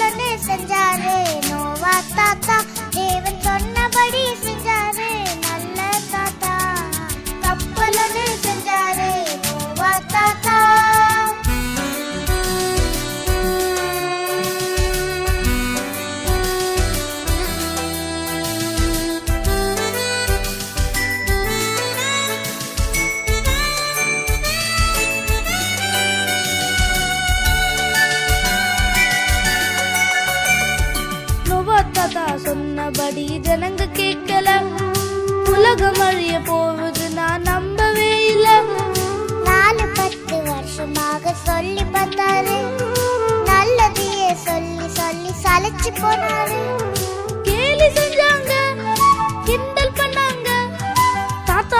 செஞ்சாரு. தாத்தா சொன்னபடி ஜனங்க கேட்கல. உலகம் அழிய போவது நான் நம்பவே இல்ல. நாலு பத்து வருஷமாக சொல்லி பார்த்தாரு. நல்லதையே சொல்லி சொல்லி சளைச்சு போனாரு.